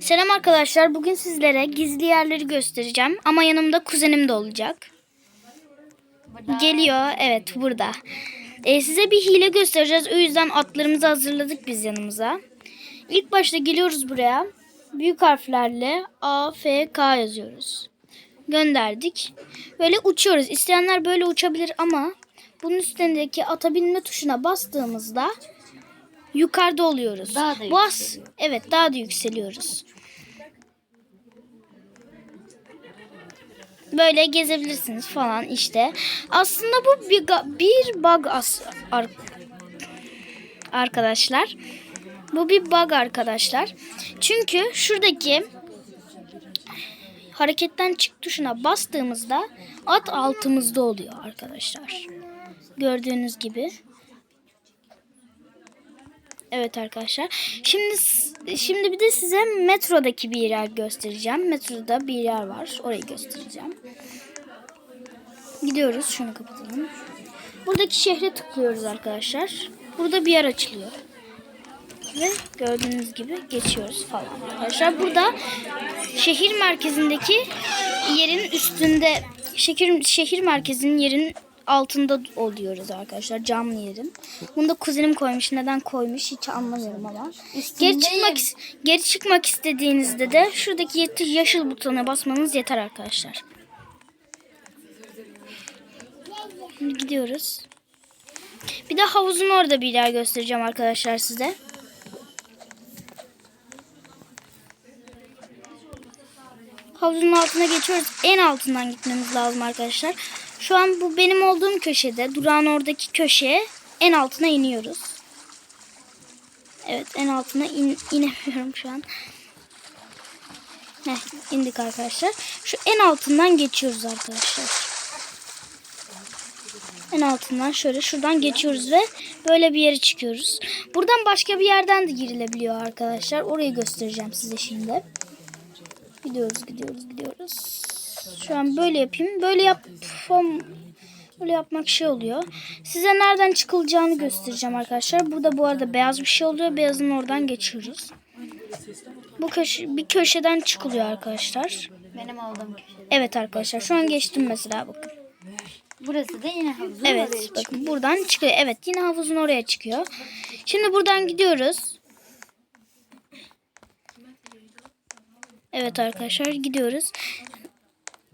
Selam arkadaşlar. Bugün sizlere gizli yerleri göstereceğim. Ama yanımda kuzenim de olacak. Geliyor. Evet burada. Ee, size bir hile göstereceğiz. O yüzden atlarımızı hazırladık biz yanımıza. İlk başta geliyoruz buraya. Büyük harflerle A, F, K yazıyoruz. Gönderdik. Böyle uçuyoruz. İsteyenler böyle uçabilir ama bunun üstündeki ata binme tuşuna bastığımızda yukarıda oluyoruz. Daha da Bu as- evet daha da yükseliyoruz. Böyle gezebilirsiniz falan işte. Aslında bu bir, bir bug as- ar- arkadaşlar. Bu bir bug arkadaşlar. Çünkü şuradaki hareketten çık tuşuna bastığımızda at altımızda oluyor arkadaşlar. Gördüğünüz gibi. Evet arkadaşlar. Şimdi şimdi bir de size metrodaki bir yer göstereceğim. Metroda bir yer var. Orayı göstereceğim. Gidiyoruz. Şunu kapatalım. Buradaki şehre tıklıyoruz arkadaşlar. Burada bir yer açılıyor. Ve gördüğünüz gibi geçiyoruz falan arkadaşlar. Burada şehir merkezindeki yerin üstünde şehir, şehir merkezinin yerin altında oluyoruz arkadaşlar. Camlı yerin. Bunu da kuzenim koymuş. Neden koymuş hiç anlamıyorum ama. Geri çıkmak geri çıkmak istediğinizde de şuradaki yeşil butona basmanız yeter arkadaşlar. Şimdi gidiyoruz. Bir de havuzun orada bir yer göstereceğim arkadaşlar size. Havuzun altına geçiyoruz. En altından gitmemiz lazım arkadaşlar. Şu an bu benim olduğum köşede. Durağın oradaki köşeye en altına iniyoruz. Evet en altına in, inemiyorum şu an. Heh, indik arkadaşlar. Şu en altından geçiyoruz arkadaşlar. En altından şöyle şuradan geçiyoruz ve böyle bir yere çıkıyoruz. Buradan başka bir yerden de girilebiliyor arkadaşlar. Orayı göstereceğim size şimdi. Gidiyoruz, gidiyoruz, gidiyoruz. Şu an böyle yapayım. Böyle yapmam böyle yapmak şey oluyor. Size nereden çıkılacağını göstereceğim arkadaşlar. Burada bu arada beyaz bir şey oluyor. Beyazın oradan geçiyoruz. Bu köşe bir köşeden çıkılıyor arkadaşlar. Benim olduğum köşede. Evet arkadaşlar. Şu an geçtim mesela bakın. Burası da yine havuzun Evet oraya çıkıyor. bakın buradan çıkıyor. Evet yine havuzun oraya çıkıyor. Şimdi buradan gidiyoruz. Evet arkadaşlar gidiyoruz.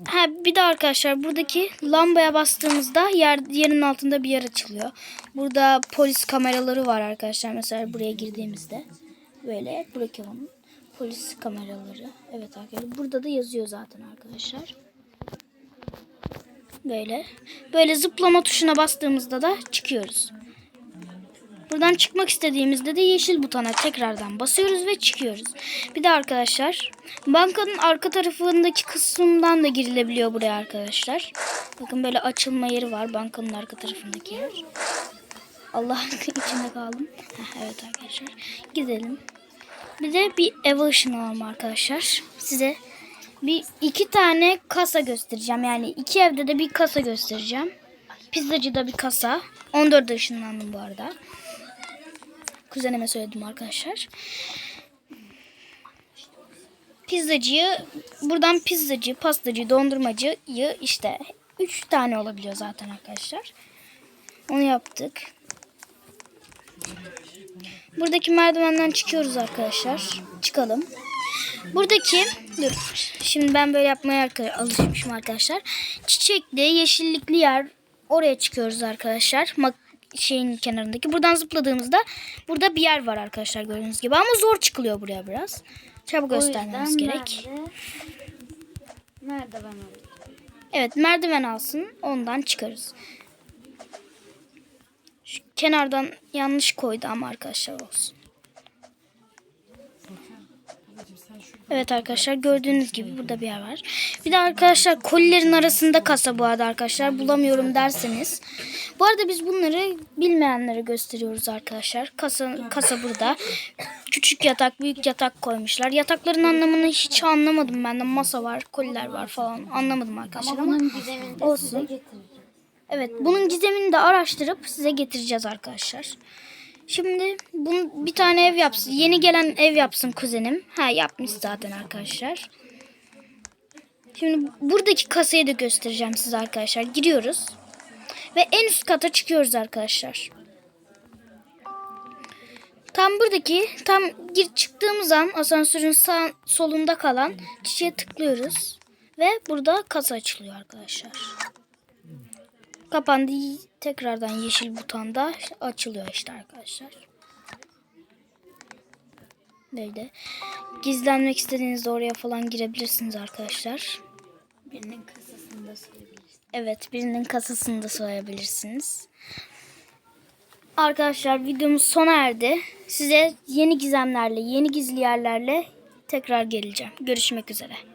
Ha bir de arkadaşlar buradaki lambaya bastığımızda yer yerin altında bir yer açılıyor. Burada polis kameraları var arkadaşlar. Mesela buraya girdiğimizde böyle bırakalım. Polis kameraları. Evet arkadaşlar. Burada da yazıyor zaten arkadaşlar. Böyle. Böyle zıplama tuşuna bastığımızda da çıkıyoruz. Buradan çıkmak istediğimizde de yeşil butona tekrardan basıyoruz ve çıkıyoruz. Bir de arkadaşlar bankanın arka tarafındaki kısımdan da girilebiliyor buraya arkadaşlar. Bakın böyle açılma yeri var bankanın arka tarafındaki yer. Allah içinde kaldım. Evet arkadaşlar gidelim. Bir de bir eve ışınlanalım arkadaşlar. Size bir iki tane kasa göstereceğim. Yani iki evde de bir kasa göstereceğim. Pizzacıda bir kasa. 14'de ışınlandım bu arada. Kuzenime söyledim arkadaşlar. Pizzacıyı buradan pizzacı, pastacı, dondurmacıyı işte 3 tane olabiliyor zaten arkadaşlar. Onu yaptık. Buradaki merdivenden çıkıyoruz arkadaşlar. Çıkalım. Buradaki dur şimdi ben böyle yapmaya alışmışım arkadaşlar. Çiçekli, yeşillikli yer oraya çıkıyoruz arkadaşlar. Mak- şeyin kenarındaki. Buradan zıpladığımızda burada bir yer var arkadaşlar gördüğünüz gibi ama zor çıkılıyor buraya biraz. Çabuk O göstermemiz gerek. Nerede? Ben olayım? Evet merdiven alsın ondan çıkarız. Şu kenardan yanlış koydu ama arkadaşlar olsun. Evet arkadaşlar gördüğünüz gibi burada bir yer var. Bir de arkadaşlar kolilerin arasında kasa bu arada arkadaşlar bulamıyorum derseniz. Bu arada biz bunları bilmeyenlere gösteriyoruz arkadaşlar. Kasa, kasa burada. Küçük yatak, büyük yatak koymuşlar. Yatakların anlamını hiç anlamadım ben de. Masa var, koliler var falan anlamadım arkadaşlar Ama Olsun. Evet bunun gizemini de araştırıp size getireceğiz arkadaşlar. Şimdi bunu bir tane ev yapsın. Yeni gelen ev yapsın kuzenim. Ha yapmış zaten arkadaşlar. Şimdi buradaki kasayı da göstereceğim size arkadaşlar. Giriyoruz. Ve en üst kata çıkıyoruz arkadaşlar. Tam buradaki tam gir çıktığımız an asansörün sağ solunda kalan çiçeğe tıklıyoruz. Ve burada kasa açılıyor arkadaşlar. Kapandı. Tekrardan yeşil butonda açılıyor işte arkadaşlar. Böyle. Gizlenmek istediğinizde oraya falan girebilirsiniz arkadaşlar. Birinin kasasında söyleyebilirsin. Evet birinin kasasını da soyabilirsiniz. Arkadaşlar videomuz sona erdi. Size yeni gizemlerle, yeni gizli yerlerle tekrar geleceğim. Görüşmek üzere.